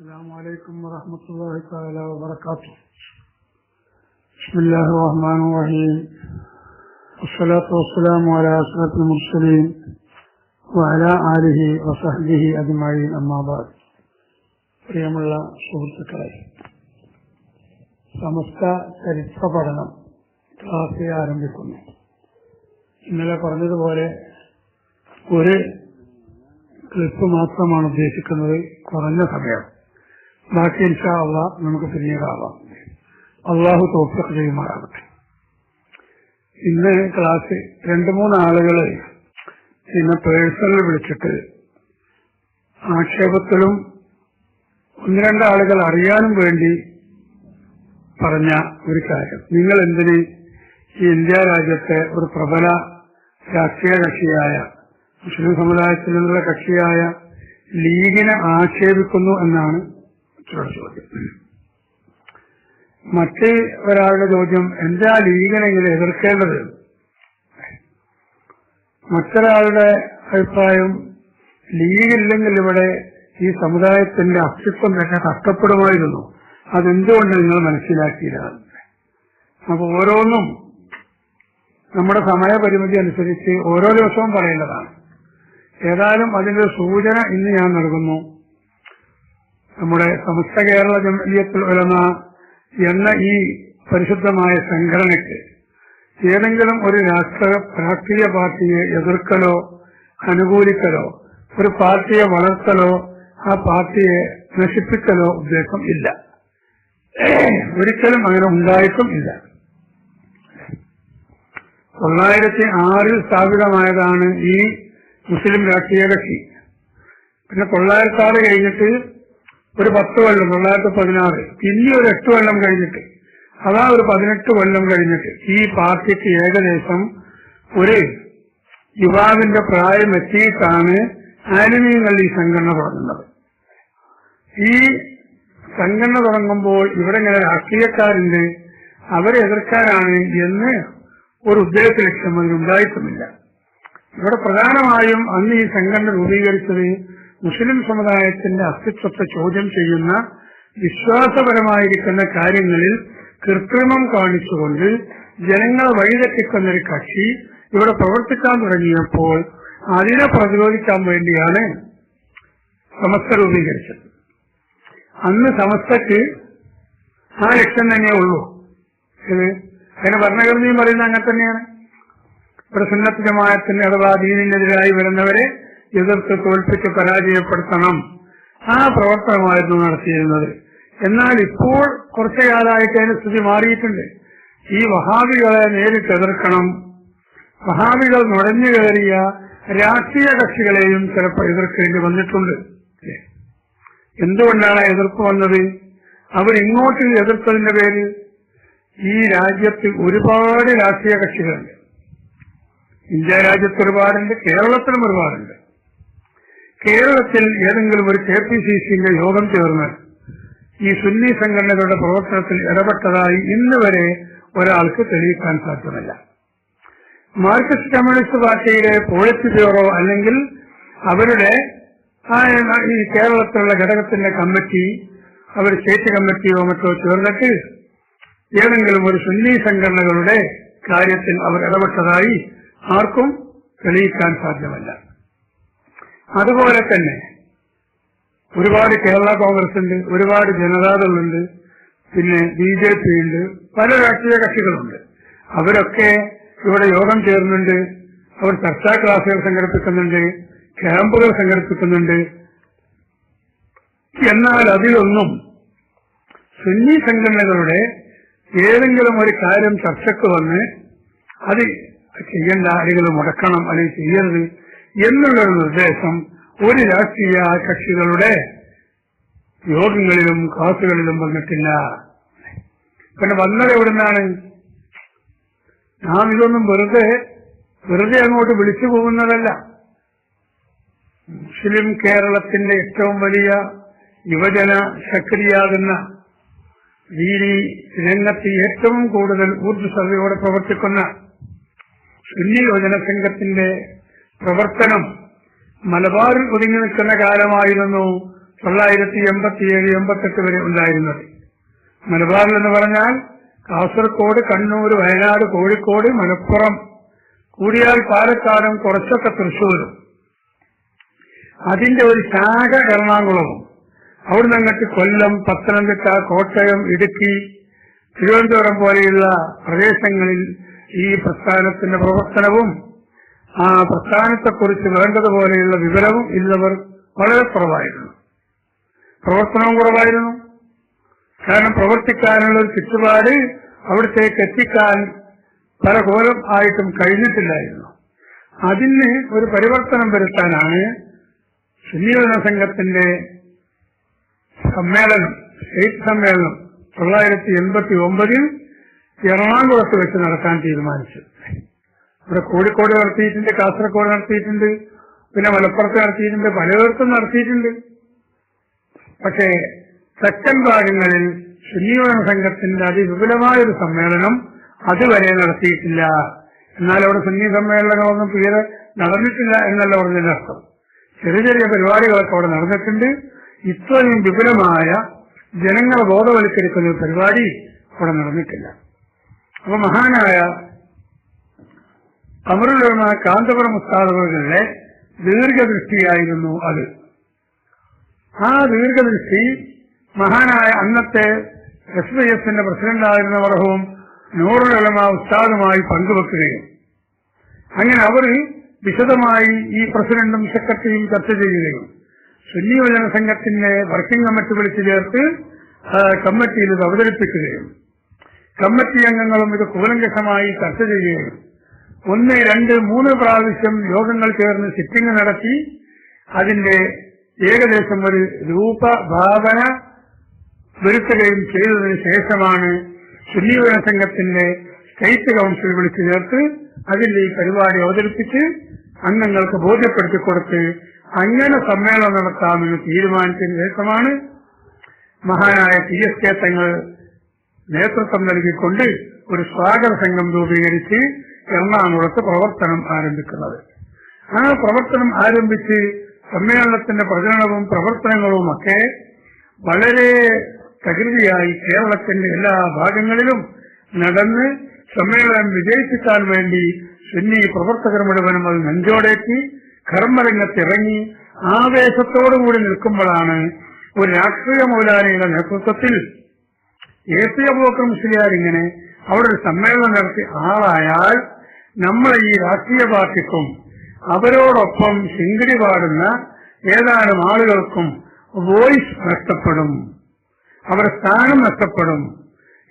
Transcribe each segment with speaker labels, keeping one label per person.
Speaker 1: السلام عليكم ورحمة الله تعالى وبركاته بسم الله الرحمن الرحيم والصلاة والسلام على أشرف المرسلين وعلى آله وصحبه أجمعين أما بعد പ്രിയമുള്ള സുഹൃത്തുക്കളെ സമസ്ത ചരിത്ര പഠനം ക്ലാസ് ആരംഭിക്കുന്നു ഇന്നലെ പറഞ്ഞതുപോലെ ഒരു ക്ലിപ്പ് മാത്രമാണ് ഉദ്ദേശിക്കുന്നത് കുറഞ്ഞ സമയം ബാക്കി ഇൻഷാ അള്ളാ നമുക്ക് പിന്നീടാവാം. അള്ളാഹു തോഫിക്ക് ചെയ്യുമാറാകട്ടെ. ഇന്ന് ക്ലാസ് രണ്ടു മൂന്ന് ആളുകൾ ഇന്ന് പേഴ്സണൽ വിളിച്ചിട്ട് ആക്ഷേപത്തിലും ഒന്ന് രണ്ട് ആളുകൾ അറിയാനും വേണ്ടി പറഞ്ഞ ഒരു കാര്യം. നിങ്ങൾ എന്തിന് ഈ ഇന്ത്യ രാജ്യത്തെ ഒരു പ്രബല രാഷ്ട്രീയ കക്ഷിയായ മുസ്ലിം സമുദായത്തിൽ നിന്നുള്ള കക്ഷിയായ ലീഗിനെ ആക്ഷേപിക്കുന്നു എന്നാണ് ചോദ്യം മറ്റ് ഒരാളുടെ ചോദ്യം എന്താ ലീഗനെങ്കിൽ എതിർക്കേണ്ടത്? മറ്റൊരാളുടെ അഭിപ്രായം ലീഗില്ലെങ്കിൽ ഇവിടെ ഈ സമുദായത്തിന്റെ അസ്തിത്വം തന്നെ കഷ്ടപ്പെടുമായിരുന്നു അതെന്തുകൊണ്ട് നിങ്ങൾ മനസ്സിലാക്കിയില്ല? അപ്പൊ ഓരോന്നും നമ്മുടെ സമയപരിമിതി അനുസരിച്ച് ഓരോ ദിവസവും പറയേണ്ടതാണ്. ഏതായാലും അതിന്റെ സൂചന ഇന്ന് ഞാൻ നൽകുന്നു. നമ്മുടെ സമസ്ത കേരള ജമീയത്തിൽ ഉലമ എന്ന ഈ പരിശുദ്ധമായ സംഘടനയ്ക്ക് ഏതെങ്കിലും ഒരു രാഷ്ട്ര രാഷ്ട്രീയ പാർട്ടിയെ എതിർക്കലോ അനുകൂലിക്കലോ ഒരു പാർട്ടിയെ വളർത്തലോ ആ പാർട്ടിയെ നശിപ്പിക്കലോ ഉദ്ദേശം ഇല്ല. ഒരിക്കലും അങ്ങനെ ഉണ്ടായിട്ടും ഇല്ല. തൊള്ളായിരത്തി ആറിൽ സ്ഥാപിതമായതാണ് ഈ മുസ്ലിം രാഷ്ട്രീയ കക്ഷി. പിന്നെ തൊള്ളായിരത്തി ആറ് കഴിഞ്ഞിട്ട് ഒരു പത്ത് കൊല്ലം തൊള്ളായിരത്തി പതിനാറ്. പിന്നെ ഒരു എട്ട് കൊല്ലം കഴിഞ്ഞിട്ട്. അതാ ഒരു പതിനെട്ട് കൊല്ലം കഴിഞ്ഞിട്ട് ഈ പാർട്ടിക്ക് ഏകദേശം ഒരു യുവാവിന്റെ പ്രായം എത്തിയിട്ടാണ് ആനിമീങ്ങൾ ഈ സംഘടന തുടങ്ങുന്നത്. ഈ സംഘടന തുടങ്ങുമ്പോൾ ഇവിടെ ഇങ്ങനെ രാഷ്ട്രീയക്കാരുണ്ട്. അവരെ എതിർക്കാനാണ് എന്ന് ഒരു ഉദ്ദേശ ലക്ഷ്യം അതിനുണ്ടായിട്ടുമില്ല ഇവിടെ പ്രധാനമായും അന്ന് ഈ സംഘടന രൂപീകരിച്ചത് മുസ്ലിം സമുദായത്തിന്റെ അസ്തിത്വത്തെ ചോദ്യം ചെയ്യുന്ന വിശ്വാസപരമായിരിക്കുന്ന കാര്യങ്ങളിൽ കൃത്രിമം കാണിച്ചുകൊണ്ട് ജനങ്ങളെ വഴിതെറ്റിക്കുന്ന ഒരു കക്ഷി ഇവിടെ പ്രവർത്തിക്കാൻ തുടങ്ങിയപ്പോൾ അതിനെ പ്രതിരോധിക്കാൻ വേണ്ടിയാണ് സമസ്ത രൂപീകരിച്ചത്. അന്ന് സമസ്തക്ക് ആ ലക്ഷ്യം തന്നെയേ ഉള്ളൂ. അതിന് ഭരണഘടനയും പറയുന്നത് അങ്ങനെ തന്നെയാണ്. ഇവിടെ സുന്നത്ത് അഥവാ ദീനിനെതിരായി വരുന്നവരെ എതിർത്ത് തോൽപ്പിച്ച് പരാജയപ്പെടുത്തണം. ആ പ്രവർത്തനമായിരുന്നു നടത്തിയിരുന്നത്. എന്നാൽ ഇപ്പോൾ കുറച്ചു കാലമായിട്ട് അതിന് സ്ഥിതി മാറിയിട്ടുണ്ട്. ഈ വഹാബികളെ നേരിട്ട് എതിർക്കണം. വഹാബികൾ നുഴഞ്ഞു കയറിയ രാഷ്ട്രീയ കക്ഷികളെയും ചിലപ്പോൾ എതിർക്കേണ്ടി വന്നിട്ടുണ്ട്. എന്തുകൊണ്ടാണ് എതിർപ്പ് വന്നത്? അവരിങ്ങോട്ട് എതിർത്തതിന്റെ പേര് ഈ രാജ്യത്ത് ഒരുപാട് രാഷ്ട്രീയ കക്ഷികളുണ്ട്. ഇന്ത്യ രാജ്യത്ത് ഒരുപാടുണ്ട് കേരളത്തിലും ഒരുപാടുണ്ട്. കേരളത്തിൽ ഏതെങ്കിലും ഒരു കെ പി സി സിന്റെ യോഗം ചേർന്ന് ഈ സുന്നി സംഘടനകളുടെ പ്രവർത്തനത്തിൽ ഇടപെട്ടതായി ഇന്ന് വരെ ഒരാൾക്ക് തെളിയിക്കാൻ സാധ്യമല്ല. മാർക്സിസ്റ്റ് കമ്മ്യൂണിസ്റ്റ് പാർട്ടിയുടെ പോളിറ്റ് ബ്യൂറോ അല്ലെങ്കിൽ അവരുടെ ഈ കേരളത്തിലുള്ള ഘടകത്തിന്റെ കമ്മിറ്റി അവർ സ്റ്റേറ്റ് കമ്മിറ്റിയോ മറ്റോ ചേർന്നിട്ട് ഏതെങ്കിലും ഒരു സുന്നി സംഘടനകളുടെ കാര്യത്തിൽ അവർ ഇടപെട്ടതായി ആർക്കും തെളിയിക്കാൻ സാധ്യമല്ല. അതുപോലെ തന്നെ ഒരുപാട് കേരള കോൺഗ്രസ് ഉണ്ട് ഒരുപാട് ജനതാദളുണ്ട് പിന്നെ ബി ജെ പി ഉണ്ട് പല രാഷ്ട്രീയ കക്ഷികളുണ്ട്. അവരൊക്കെ ഇവിടെ യോഗം ചേരുന്നുണ്ട് അവർ ചർച്ചാ ക്ലാസുകൾ സംഘടിപ്പിക്കുന്നുണ്ട് ക്യാമ്പുകൾ സംഘടിപ്പിക്കുന്നുണ്ട്. എന്നാൽ അതിലൊന്നും സുന്നി സംഘടനകളുടെ ഏതെങ്കിലും ഒരു കാര്യം ചർച്ചക്ക് വന്ന് അത് ചെയ്യേണ്ട ആരെങ്കിലും മുടക്കണം അല്ലെങ്കിൽ ചെയ്യരുത് എന്നുള്ളൊരു നിർദ്ദേശം ഒരു രാഷ്ട്രീയ കക്ഷികളുടെ യോഗങ്ങളിലും ക്ലാസുകളിലും വന്നിട്ടില്ല. പിന്നെ വന്നത് എവിടുന്നാണ്? നാം ഇതൊന്നും വെറുതെ വെറുതെ അങ്ങോട്ട് വിളിച്ചു പോകുന്നതല്ല. മുസ്ലിം കേരളത്തിന്റെ ഏറ്റവും വലിയ യുവജന ശക്തിയാകുന്ന ദീനി രംഗത്ത് ഏറ്റവും കൂടുതൽ ഊർജസ്വതയോടെ പ്രവർത്തിക്കുന്ന സുന്നി യുവജന സംഘത്തിന്റെ പ്രവർത്തനം മലബാറിൽ ഒതുങ്ങി നിൽക്കുന്ന കാലമായിരുന്നു തൊള്ളായിരത്തി എൺപത്തിയേഴ് എൺപത്തെട്ട് വരെ ഉണ്ടായിരുന്നത്. മലബാറിൽ എന്ന് പറഞ്ഞാൽ കാസർഗോഡ് കണ്ണൂർ വയനാട് കോഴിക്കോട് മലപ്പുറം കൂടിയാൽ പാലക്കാടും കുറച്ചൊക്കെ തൃശ്ശൂരും. അതിന്റെ ഒരു ശാഖ എറണാകുളവും. അവിടുന്ന് അങ്ങോട്ട് കൊല്ലം പത്തനംതിട്ട കോട്ടയം ഇടുക്കി തിരുവനന്തപുരം പോലെയുള്ള പ്രദേശങ്ങളിൽ ഈ പ്രസ്ഥാനത്തിന്റെ പ്രവർത്തനവും ആ പ്രസ്ഥാനത്തെക്കുറിച്ച് വേണ്ടതുപോലെയുള്ള വിവരവും ഇല്ലവർ വളരെ കുറവായിരുന്നു. പ്രവർത്തനവും കുറവായിരുന്നു. കാരണം പ്രവർത്തിക്കാനുള്ള ഒരു ചുറ്റുപാട് അവിടത്തേക്ക് എത്തിക്കാൻ പല കോലം ആയിട്ടും കഴിഞ്ഞിട്ടില്ലായിരുന്നു. അതിന് ഒരു പരിവർത്തനം വരുത്താനാണ് സുന്നീകരണ സംഘത്തിന്റെ സമ്മേളനം സ്റ്റേറ്റ് സമ്മേളനം തൊള്ളായിരത്തി എൺപത്തി ഒമ്പതിൽ എറണാകുളത്ത് വെച്ച് നടക്കാൻ തീരുമാനിച്ചു ഇവിടെ കോഴിക്കോട് നടത്തിയിട്ടുണ്ട് കാസർഗോഡ് നടത്തിയിട്ടുണ്ട് പിന്നെ മലപ്പുറത്ത് നടത്തിയിട്ടുണ്ട് പലയിടത്തും നടത്തിയിട്ടുണ്ട്. പക്ഷേ തെക്കൻ ഭാഗങ്ങളിൽ സുന്നീകരണ സംഘത്തിന്റെ അതിവിപുലമായൊരു സമ്മേളനം അതുവരെ നടത്തിയിട്ടില്ല. എന്നാൽ അവിടെ സുന്നി സമ്മേളനങ്ങളൊന്നും തീരെ നടന്നിട്ടില്ല എന്നല്ല പറഞ്ഞതിന്റെ അർത്ഥം. ചെറിയ ചെറിയ പരിപാടികളൊക്കെ അവിടെ നടന്നിട്ടുണ്ട്. ഇത്രയും വിപുലമായ ജനങ്ങളെ ബോധവൽക്കരിക്കുന്ന പരിപാടി അവിടെ നടന്നിട്ടില്ല. അപ്പൊ മഹാനായ അമറുലമ കാന്തപുരം ഉസ്താദവരുടെ ദീർഘദൃഷ്ടിയായിരുന്നു അത്. ആ ദീർഘദൃഷ്ടി മഹാനായ അന്നത്തെ എസ് വൈ എസിന്റെ പ്രസിഡന്റായിരുന്ന വർഷവും ഉസ്താദുമായി പങ്കുവെക്കുകയും. അങ്ങനെ അവർ വിശദമായി ഈ പ്രസിഡന്റും സെക്രട്ടറിയും ചർച്ച ചെയ്യുകയും. സുന്നി സംഘത്തിന്റെ വർക്കിംഗ് കമ്മിറ്റി വിളിച്ചു ചേർത്ത് കമ്മിറ്റിയിൽ ഇത് അവതരിപ്പിക്കുകയും. കമ്മിറ്റി അംഗങ്ങളും ഇത് കൂലങ്കഷമായി ചർച്ച ചെയ്യുകയും. ഒന്ന് രണ്ട് മൂന്ന് പ്രാവശ്യം യോഗങ്ങൾ ചേർന്ന് സിറ്റിംഗ് നടത്തി അതിന്റെ ഏകദേശം ഒരു രൂപഭാവന വരുത്തുകയും ചെയ്തതിനു ശേഷമാണ് സുന്നീകരണ സംഘത്തിന്റെ സ്റ്റേറ്റ് കൌൺസിൽ വിളിച്ചു ചേർത്ത് അതിൽ ഈ പരിപാടി അവതരിപ്പിച്ച് അംഗങ്ങൾക്ക് ബോധ്യപ്പെടുത്തി കൊടുത്ത് അങ്ങനെ സമ്മേളനം നടത്താമെന്ന് തീരുമാനിച്ചതിന് ശേഷമാണ് മഹാനായ പി എസ് കെ തങ്ങൾ നേതൃത്വം നൽകിക്കൊണ്ട് ഒരു സ്വാഗത സംഘം രൂപീകരിച്ച് എറണാകുളത്ത് പ്രവർത്തനം ആരംഭിക്കുന്നത്. ആ പ്രവർത്തനം ആരംഭിച്ച് സമ്മേളനത്തിന്റെ പ്രചരണവും പ്രവർത്തനങ്ങളും ഒക്കെ വളരെ പ്രകൃതിയായി കേരളത്തിന്റെ എല്ലാ ഭാഗങ്ങളിലും നടന്ന് സമ്മേളനം വിജയിപ്പിക്കാൻ വേണ്ടി സുന്നി പ്രവർത്തകർ മുഴുവനും അത് നെഞ്ചോടേറ്റി കർമ്മരംഗത്തിറങ്ങി ആവേശത്തോടുകൂടി നിൽക്കുമ്പോഴാണ് ഒരു രാഷ്ട്രീയ മൗലാനയുടെ നേതൃത്വത്തിൽ എ പി അബൂബക്കർ മുസ്ലിയാർ ഇങ്ങനെ അവിടെ ഒരു സമ്മേളനം നടത്തി ആളായാൽ നമ്മളെ ഈ രാഷ്ട്രീയ പാർട്ടിക്കും അവരോടൊപ്പം ശിങ്കിടി പാടുന്ന ഏതാനും ആളുകൾക്കും വോയിസ് നഷ്ടപ്പെടും. അവരുടെ സ്ഥാനം നഷ്ടപ്പെടും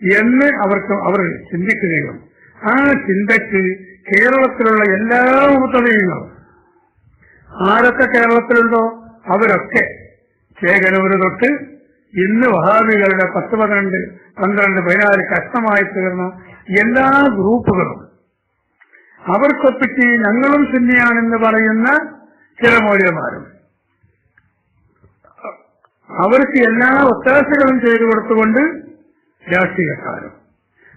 Speaker 1: എന്ന് അവർക്ക് അവർ ചിന്തിക്കുകയും ആ ചിന്തയ്ക്ക് കേരളത്തിലുള്ള എല്ലാ ഉപതലങ്ങളും ആരൊക്കെ കേരളത്തിലുണ്ടോ? അവരൊക്കെ. ചേകനൂര് തൊട്ട് ഇന്ന് വഹാബികളുടെ പത്ത് പന്ത്രണ്ട് പന്ത്രണ്ട് പതിനാല് കഷ്ടമായി തീർന്ന എല്ലാ ഗ്രൂപ്പുകളും അവർക്കൊപ്പിച്ച് ഞങ്ങളും സുന്നിയാണെന്ന് പറയുന്ന ചില മൗര്യമാരും അവർക്ക് എല്ലാ ഒത്താശകളും ചെയ്തു കൊടുത്തുകൊണ്ട് രാഷ്ട്രീയക്കാരും.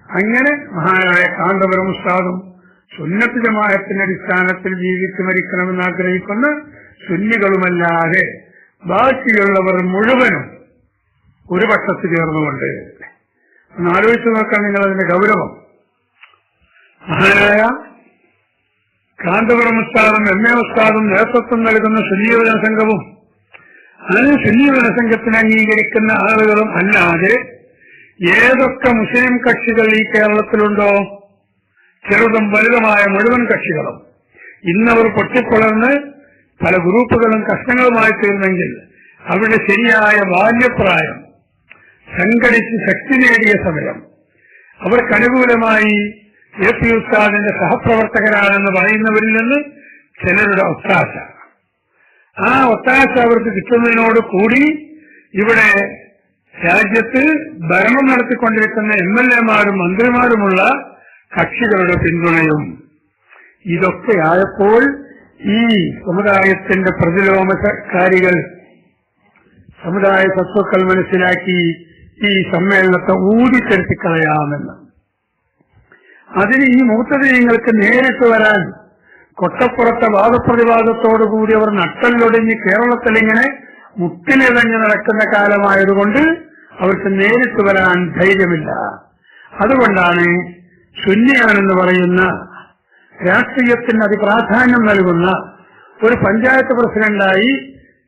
Speaker 1: അങ്ങനെ മഹാനായ കാന്തപുരം ഉസ്താദും സുന്നത്ത് ജമാഅത്തിന്റെ അടിസ്ഥാനത്തിൽ ജീവിച്ച് മരിക്കണമെന്ന് ആഗ്രഹിക്കുന്ന സുന്നികളുമല്ലാതെ ബാക്കിയുള്ളവർ മുഴുവനും ഒരു പക്ഷത്ത് ചേർന്നുകൊണ്ട് ഒന്ന് ആലോചിച്ച് നോക്കാൻ നിങ്ങൾ അതിന്റെ ഗൗരവം. മഹാനായ കാന്തപുരം ഉസ്താദും എം എ ഉസ്താദും നേതൃത്വം നൽകുന്ന സുന്നീവന സംഘവും ആ സുന്നീവന സംഘത്തിന് അംഗീകരിക്കുന്ന ആളുകളും അല്ലാതെ ഏതൊക്കെ മുസ്ലിം കക്ഷികൾ ഈ കേരളത്തിലുണ്ടോ ചെറുതും വലുതുമായ മുഴുവൻ കക്ഷികളും. ഇന്നവർ പൊട്ടിപ്പുളർന്ന് പല ഗ്രൂപ്പുകളും കഷ്ണങ്ങളുമായി തീർന്നെങ്കിൽ അവരുടെ ശരിയായ ബാല്യപ്രായം സംഘടിച്ച് ശക്തി നേടിയ സമയം അവർക്ക് അനുകൂലമായി എ പി ഉസ്താദിന്റെ സഹപ്രവർത്തകരാണെന്ന് പറയുന്നവരിൽ നിന്ന് ചിലരുടെ ഒത്താശ. ആ ഒത്താശ അവർക്ക് കിട്ടുന്നതിനോട് കൂടി ഇവിടെ രാജ്യത്ത് ഭരണം നടത്തിക്കൊണ്ടിരിക്കുന്ന എം എൽ എമാരും മന്ത്രിമാരുമുള്ള കക്ഷികളുടെ പിന്തുണയും ഇതൊക്കെ ആയപ്പോൾ ഈ സമുദായത്തിന്റെ പ്രതിലോമകാരികൾ സമുദായ തത്വക്കൾ മനസ്സിലാക്കി ഈ സമ്മേളനത്തെ ഊതിച്ചെടുത്തിക്കളയാമെന്ന് അതിന് ഈ മൂത്തദിനങ്ങൾക്ക് നേരിട്ട് വരാൻ കൊട്ടപ്പുറത്തെ വാദപ്രതിവാദത്തോടുകൂടി അവർ നട്ടല്ലൊടിഞ്ഞ് കേരളത്തിൽ ഇങ്ങനെ മുട്ടിലിറങ്ങി നടക്കുന്ന കാലമായതുകൊണ്ട് അവർക്ക് നേരിട്ട് വരാൻ ധൈര്യമില്ല. അതുകൊണ്ടാണ് ശുന്യാണെന്ന് പറയുന്ന രാഷ്ട്രീയത്തിന് അതിപ്രാധാന്യം നൽകുന്ന ഒരു പഞ്ചായത്ത് പ്രസിഡന്റായി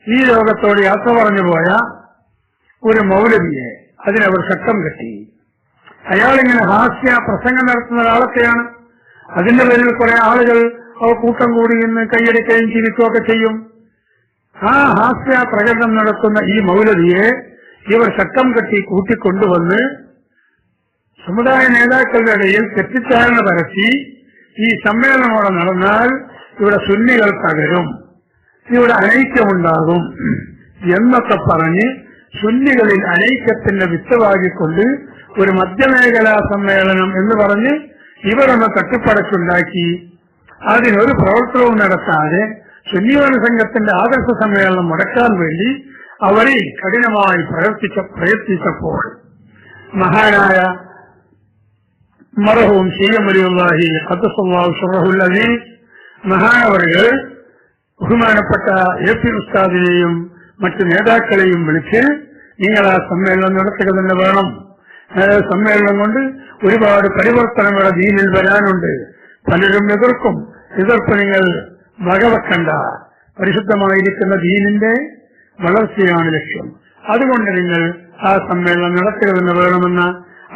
Speaker 1: ഈ ലോകത്തോട് യാത്ര പറഞ്ഞു പോയ ഒരു മൗലവിയെ അതിനവർ ശക്തം കെട്ടി. അയാളിങ്ങനെ ഹാസ്യ പ്രസംഗം നടത്തുന്ന ഒരാളൊക്കെയാണ്. അതിന്റെ പേരിൽ കുറെ ആളുകൾ അവ കൂട്ടം കൂടി ഇന്ന് കൈയടിക്കുകയും ചിരിക്കുകയൊക്കെ ചെയ്യും. ആ ഹാസ്യ പ്രകടനം നടത്തുന്ന ഈ മൗലവിയെ ഇവർ ശക്തം കെട്ടി കൂട്ടിക്കൊണ്ടുവന്ന് സമുദായ നേതാക്കളുടെ ഇടയിൽ തെറ്റിദ്ധാരണ പരത്തി ഈ സമ്മേളനമോടെ നടന്നാൽ ഇവിടെ സുന്നികൾ തകരും ഇവിടെ അനൈക്യമുണ്ടാകും എന്നൊക്കെ പറഞ്ഞ് സുന്നികളിൽ അനൈക്യത്തിന്റെ വിത്തുവാകിക്കൊണ്ട് ഒരു മധ്യമേഖലാ സമ്മേളനം എന്ന് പറഞ്ഞ് ഇവരൊന്ന് തട്ടിപ്പടച്ചുണ്ടാക്കി അതിനൊരു പ്രവർത്തനവും നടത്താതെ സുന്നിയോന സംഘത്തിന്റെ ആദർശ സമ്മേളനം മുടക്കാൻ വേണ്ടി അവരെ കഠിനമായി പ്രവർത്തിച്ച പ്രയത്നിച്ചപ്പോൾ മഹാനായ മറഹവും ശീലമലിയുള്ളാഹി ഖദ്ദസല്ലാഹു മഹാനവറുകൾ ബഹുമാനപ്പെട്ട എ പി ഉസ്താദിനെയും മറ്റു നേതാക്കളെയും വിളിച്ച് നിങ്ങൾ ആ സമ്മേളനം നടത്തുക തന്നെ വേണം. സമ്മേളനം കൊണ്ട് ഒരുപാട് പരിവർത്തനങ്ങൾ ദീനിൽ വരാനുണ്ട്. പലരും എതിർക്കും. എതിർപ്പ് നിങ്ങൾ വകവെക്കണ്ട. പരിശുദ്ധമായിരിക്കുന്ന ദീനിന്റെ വളർച്ചയാണ് ലക്ഷ്യം. അതുകൊണ്ട് നിങ്ങൾ ആ സമ്മേളനം നടത്തുക തന്നെ വേണമെന്ന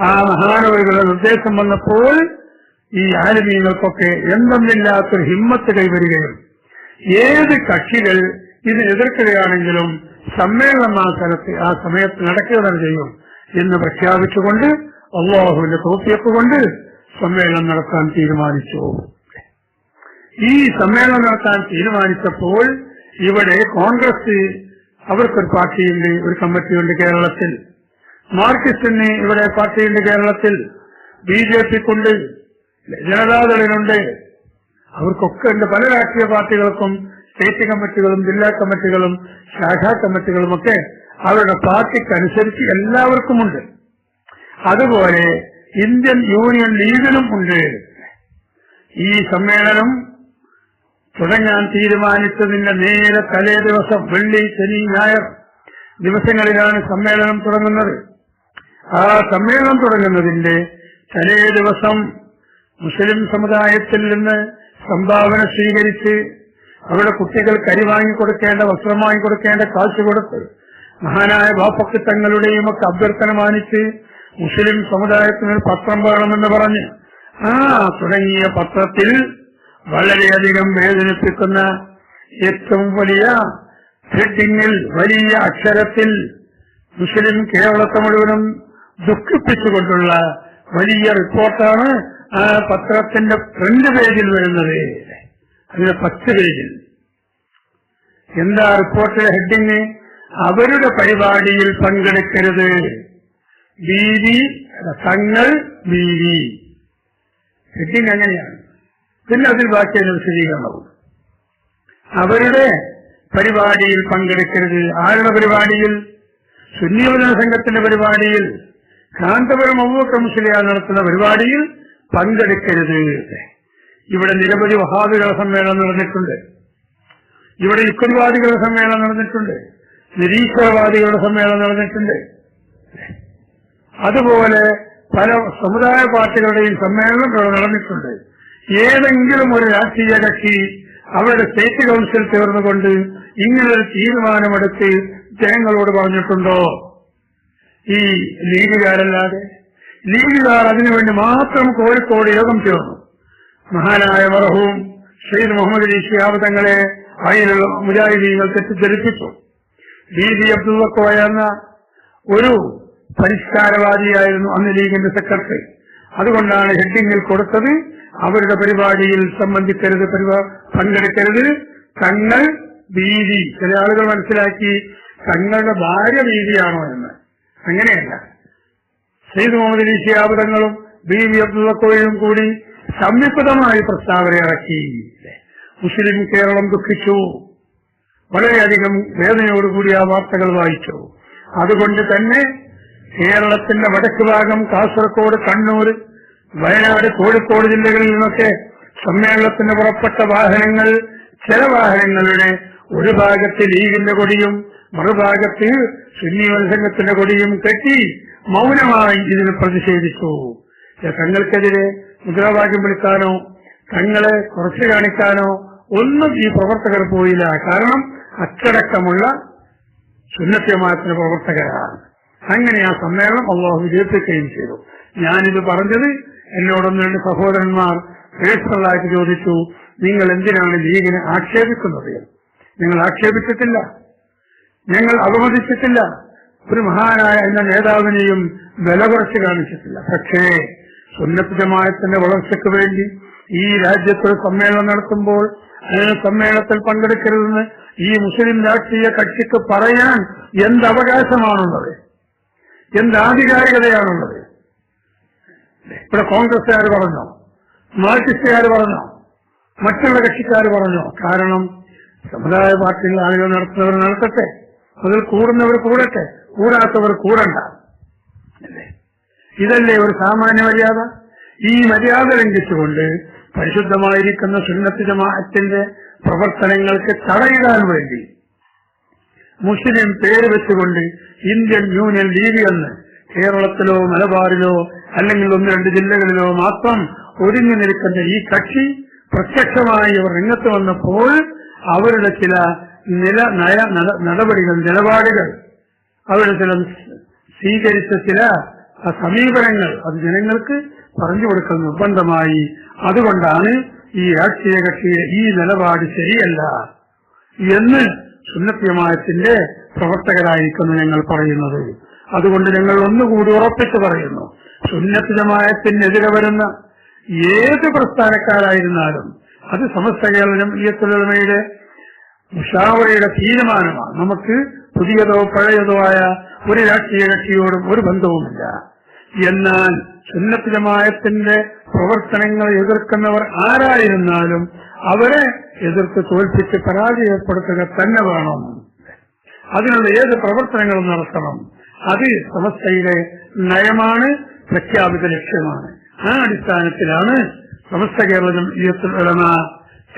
Speaker 1: ആ മഹാനവരുടെ നിർദ്ദേശം വന്നപ്പോൾ ഈ ആലുമീങ്ങൾക്കൊക്കെ എന്തെന്നില്ലാത്തൊരു ഹിമ്മത്ത് കൈവരികയും ഏത് കക്ഷികൾ ഇതിനെതിർക്കുകയാണെങ്കിലും സമ്മേളനം ആ സ്ഥലത്ത് ആ സമയത്ത് നടക്കുക തന്നെ ചെയ്യും എന്ന് പ്രഖ്യാപിച്ചുകൊണ്ട് അള്ളാഹുവിന്റെ തോപ്പിയപ്പ് കൊണ്ട് സമ്മേളനം നടത്താൻ തീരുമാനിച്ചു. ഈ സമ്മേളനം നടത്താൻ തീരുമാനിച്ചപ്പോൾ ഇവിടെ കോൺഗ്രസ് അവർക്കൊരു പാർട്ടിയുണ്ട് ഒരു കമ്മിറ്റിയുണ്ട് കേരളത്തിൽ. മാർക്സിസ്റ്റിന് ഇവിടെ പാർട്ടിയുണ്ട് കേരളത്തിൽ. ബി ജെ പിക്കുണ്ട് ജനതാദളിനുണ്ട്. അവർക്കൊക്കെ ഉണ്ട് പല രാഷ്ട്രീയ പാർട്ടികൾക്കും സ്റ്റേറ്റ് കമ്മിറ്റികളും ജില്ലാ കമ്മിറ്റികളും ശാഖാ കമ്മിറ്റികളും ഒക്കെ അവരുടെ പാർട്ടിക്കനുസരിച്ച് എല്ലാവർക്കുമുണ്ട്. അതുപോലെ ഇന്ത്യൻ യൂണിയൻ ലീഗിനും ഉണ്ട്. ഈ സമ്മേളനം തുടങ്ങാൻ തീരുമാനിച്ചതിന്റെ നേരെ തലേ ദിവസം വെള്ളി ശനി ഞായർ ദിവസങ്ങളിലാണ് സമ്മേളനം തുടങ്ങുന്നത്. ആ സമ്മേളനം തുടങ്ങുന്നതിന്റെ തലേ ദിവസം മുസ്ലിം സമുദായത്തിൽ നിന്ന് സംഭാവന സ്വീകരിച്ച് അവിടെ കുട്ടികൾ കരി വാങ്ങിക്കൊടുക്കേണ്ട വസ്ത്രം വാങ്ങിക്കൊടുക്കേണ്ട കാശ് കൊടുത്ത് മഹാനായ ബാപ്പക്ക് തങ്ങളുടെയും ഒക്കെ അഭ്യർത്ഥന മാനിച്ച് മുസ്ലിം സമുദായത്തിന് പത്രം വേണമെന്ന് പറഞ്ഞ് ആ തുടങ്ങിയ പത്രത്തിൽ വളരെയധികം വേദനിപ്പിക്കുന്ന ഏറ്റവും വലിയ ഹെഡിങ്ങിൽ വലിയ അക്ഷരത്തിൽ മുസ്ലിം കേരളത്തെ മുഴുവനും ദുഃഖിപ്പിച്ചുകൊണ്ടുള്ള വലിയ റിപ്പോർട്ടാണ് ആ പത്രത്തിന്റെ ഫ്രണ്ട് പേജിൽ വരുന്നത്. അതിന്റെ ഫസ്റ്റ് പേജിൽ. എന്താ റിപ്പോർട്ടിലെ ഹെഡിങ്? അവരുടെ പരിപാടിയിൽ പങ്കെടുക്കരുത്. ബീവി തങ്ങൾ ബീവി ഹെഡിങ് അങ്ങനെയാണ്. പിന്നെ അതിൽ ബാക്കി അതിന് വിശദീകരണവും അവരുടെ പരിപാടിയിൽ പങ്കെടുക്കരുത്. ആരുടെ പരിപാടിയിൽ? സുന്നിയോജന സംഘത്തിന്റെ പരിപാടിയിൽ. കാന്തപുരം മുസ്ലിയാർ നടത്തുന്ന പരിപാടിയിൽ പങ്കെടുക്കരുത്. ഇവിടെ നിരവധി വഹാബികളുടെ സമ്മേളനം നടന്നിട്ടുണ്ട്. ഇവിടെ യുക്തിവാദികളുടെ സമ്മേളനം നടന്നിട്ടുണ്ട്. നിരീശ്വരവാദികളുടെ സമ്മേളനം നടന്നിട്ടുണ്ട്. അതുപോലെ പല സമുദായ പാർട്ടികളുടെയും സമ്മേളനം ഇവിടെ നടന്നിട്ടുണ്ട്. ഏതെങ്കിലും ഒരു രാഷ്ട്രീയ കക്ഷി അവരുടെ സ്റ്റേറ്റ് കൗൺസിൽ ചേർന്നുകൊണ്ട് ഇങ്ങനൊരു തീരുമാനമെടുത്ത് ജനങ്ങളോട് പറഞ്ഞിട്ടുണ്ടോ? ഈ ലീഗുകാരല്ലാതെ. ലീഗുകാർ അതിനുവേണ്ടി മാത്രം കോഴിക്കോട് യോഗം ചേർന്നു. മഹാനായ വറഹവും ഷെയ്ദ് മുഹമ്മദ് ഷിഹാബ് തങ്ങളെ അതിനുള്ള മുജാഹിദീങ്ങൾ തെറ്റിദ്ധരിപ്പിച്ചു. ബി ബി അബ്ദുള്ളക്കോയ എന്ന ഒരു പരിഷ്കാരവാദിയായിരുന്നു അന്ന് ലീഗിന്റെ സെക്രട്ടറി. അതുകൊണ്ടാണ് ഹെഡിങ്ങിൽ കൊടുത്തത്. അവരുടെ പരിപാടിയിൽ സംബന്ധിക്കരുത് പങ്കെടുക്കരുത്. തങ്ങൾ ഭീതി ചില ആളുകൾ മനസ്സിലാക്കി തങ്ങളുടെ ഭാര്യ ഭീതിയാണോ എന്ന്. അങ്ങനെയല്ല. സെയ്ദ് മുഹമ്മദ് അലി ഷിയാബ് ബി വി അബ്ദുള്ളക്കോയും കൂടി സംയുക്തമായി പ്രസ്താവന ഇറക്കി. മുസ്ലിം കേരളം ദുഃഖിച്ചു. വളരെയധികം വേദനയോടുകൂടി ആ വാർത്തകൾ വായിച്ചു. അതുകൊണ്ട് തന്നെ കേരളത്തിന്റെ വടക്ക് ഭാഗം കാസർഗോഡ് കണ്ണൂർ വയനാട് കോഴിക്കോട് ജില്ലകളിൽ നിന്നൊക്കെ സമ്മേളനത്തിന് പുറപ്പെട്ട വാഹനങ്ങൾ ചില വാഹനങ്ങളുടെ ഒരു ഭാഗത്ത് ലീഗിന്റെ കൊടിയും മറുഭാഗത്ത് സുന്നി മത്സംഗത്തിന്റെ കൊടിയും കെട്ടി മൗനമായി ഇതിന് പ്രതിഷേധിച്ചു. തങ്ങൾക്കെതിരെ മുദ്രാവാക്യം വിളിക്കാനോ തങ്ങളെ കുറച്ചു കാണിക്കാനോ ഒന്നും ഈ പ്രവർത്തകർ പോയില്ല. കാരണം അച്ചടക്കമുള്ള സുന്നത്യമാനത്തിന്റെ പ്രവർത്തകരാണ്. അങ്ങനെ ആ സമ്മേളനം അള്ളാഹു വിജയിപ്പിക്കുകയും ചെയ്തു. ഞാനിത് പറഞ്ഞത് എന്നോടൊന്ന് രണ്ട് സഹോദരന്മാർ പേഴ്സണലായിട്ട് ചോദിച്ചു നിങ്ങൾ എന്തിനാണ് ലീഗിനെ ആക്ഷേപിക്കുന്നത്? നിങ്ങൾ ആക്ഷേപിച്ചിട്ടില്ല. ഞങ്ങൾ അവമതിച്ചിട്ടില്ല. ഒരു മഹാനായ എന്ന നേതാവിനെയും വില കുറച്ച് കാണിച്ചിട്ടില്ല. പക്ഷേ സുന്നത്ത് ജമാഅത്തിന്റെ വളർച്ചയ്ക്ക് വേണ്ടി ഈ രാജ്യത്ത് സമ്മേളനം നടത്തുമ്പോൾ ആ സമ്മേളനത്തിൽ പങ്കെടുക്കരുതെന്ന് ഈ മുസ്ലിം രാഷ്ട്രീയ കക്ഷിക്ക് പറയാൻ എന്ത് അവകാശമാണുള്ളത് എന്ത് ആധികാരികതയാണുള്ളത് ഇവിടെ കോൺഗ്രസ്സുകാർ പറഞ്ഞോ? മാർക്സിസ്റ്റുകാർ പറഞ്ഞോ? മറ്റുള്ള കക്ഷിക്കാർ പറഞ്ഞോ? കാരണം സമുദായ പാർട്ടിയിൽ ആളുകൾ നടത്തുന്നവർ നടത്തട്ടെ. അതിൽ കൂടുന്നവർ കൂടട്ടെ. കൂടാത്തവർ കൂടണ്ട. ഇതല്ലേ ഒരു സാമാന്യ മര്യാദ? ഈ മര്യാദ ലംഘിച്ചുകൊണ്ട് പരിശുദ്ധമായിരിക്കുന്ന സുന്നത്ത് ജമാഅത്തിന്റെ പ്രവർത്തനങ്ങൾക്ക് തടയിടാൻ വേണ്ടി. മുസ്ലിം പേര് വെച്ചുകൊണ്ട് ഇന്ത്യൻ യൂണിയൻ ലീഗ് എന്ന് കേരളത്തിലോ മലബാറിലോ അല്ലെങ്കിൽ ഒന്ന് രണ്ട് ജില്ലകളിലോ മാത്രം ഒതുങ്ങി നിൽക്കുന്ന ഈ കക്ഷി പ്രത്യക്ഷമായി അവർ രംഗത്ത് വന്നപ്പോൾ അവരുടെ ചില നില നയ നടപടികൾ നിലപാടുകൾ അവരുടെ ചില സ്വീകരിച്ച ചില സമീപനങ്ങൾ അത് ജനങ്ങൾക്ക് പറഞ്ഞു കൊടുക്കൽ നിർബന്ധമായി. അതുകൊണ്ടാണ് ഈ രാഷ്ട്രീയ കക്ഷിയുടെ ഈ നിലപാട് ശരിയല്ല എന്ന് സുന്നത്യമായത്തിന്റെ പ്രവർത്തകരായിരിക്കുന്നു ഞങ്ങൾ പറയുന്നത്. അതുകൊണ്ട് ഞങ്ങൾ ഒന്നുകൂടി ഉറപ്പിച്ചു പറയുന്നു സുന്നത്ത് ജമായത്തിനെതിരെ വരുന്ന ഏത് പ്രസ്ഥാനക്കാരായിരുന്നാലും അത് സമസ്ത കേരള ജമീയത്തുലമയുടെ മുഷാവറയുടെ തീരുമാനമാണ്. നമുക്ക് പുതിയതോ പഴയതോ ആയ ഒരു രാഷ്ട്രീയ കക്ഷിയോടും ഒരു ബന്ധവുമില്ല. എന്നാൽ സുന്നത്തിജമായത്തിന്റെ പ്രവർത്തനങ്ങൾ എതിർക്കുന്നവർ ആരായിരുന്നാലും അവരെ എതിർത്ത് തോൽപ്പിച്ച് പരാജയപ്പെടുത്തുക തന്നെ വേണം. അതിനുള്ള ഏത് പ്രവർത്തനങ്ങളും നടത്തണം. അത് സമസ്തയുടെ നയമാണ് പ്രഖ്യാപിത ലക്ഷ്യമാണ്. ആ അടിസ്ഥാനത്തിലാണ് സമസ്ത കേരളം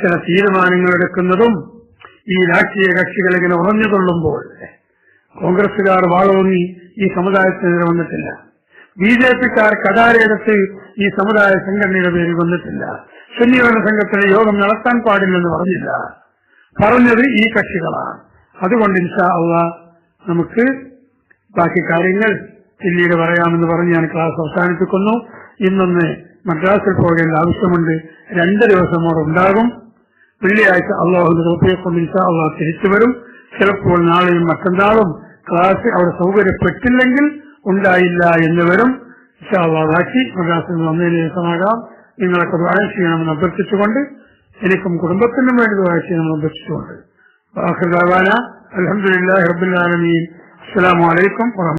Speaker 1: ചില തീരുമാനങ്ങൾ എടുക്കുന്നതും ഈ രാഷ്ട്രീയ കക്ഷികൾ ഇങ്ങനെ ഉറഞ്ഞുകൊള്ളുമ്പോൾ കോൺഗ്രസുകാർ വാളോങ്ങി ഈ സമുദായത്തിനെതിരെ വന്നിട്ടില്ല. ബി ജെ പിക്കാർ കടാരയെടുത്ത് ഈ സമുദായ സംഘടനയുടെ പേരിൽ വന്നിട്ടില്ല. സുന്നിവരണ സംഘത്തിന് യോഗം നടത്താൻ പാടില്ലെന്ന് പറഞ്ഞില്ല. പറഞ്ഞത് ഈ കക്ഷികളാണ്. അതുകൊണ്ട് ഇൻഷാ നമുക്ക് ബാക്കി കാര്യങ്ങൾ പിന്നീട് പറയാമെന്ന് പറഞ്ഞ് ഞാൻ ക്ലാസ് അവസാനിപ്പിക്കുന്നു. ഇന്നൊന്ന് മദ്രാസിൽ പോകേണ്ട ആവശ്യമുണ്ട്. രണ്ട് ദിവസം അവിടെ ഉണ്ടാകും. വെള്ളിയാഴ്ച അള്ളാഹുന്റെ റോപ്പിയെ കൊണ്ട് ഇൻഷാ അള്ളാഹ് തിരിച്ചു വരും. ചിലപ്പോൾ നാളെയും മറ്റന്നാളും ക്ലാസ് അവിടെ സൗകര്യപ്പെട്ടില്ലെങ്കിൽ ഉണ്ടായില്ല എന്നിവരും മദ്രാസിൽ നിന്ന് വന്നതിന് ദിവസമാകാം നിങ്ങളൊക്കെ ദ്വാര ചെയ്യണമെന്ന് അഭ്യർത്ഥിച്ചുകൊണ്ട് എനിക്കും കുടുംബത്തിനും വേണ്ടി ദ്വാര ചെയ്യണമെന്ന് അഭ്യർത്ഥിച്ചുകൊണ്ട്. അലഹമുല്ലാ റബുല്ലാലമീൻ അലൈക്കും വറഹ്മത്തുള്ളാഹി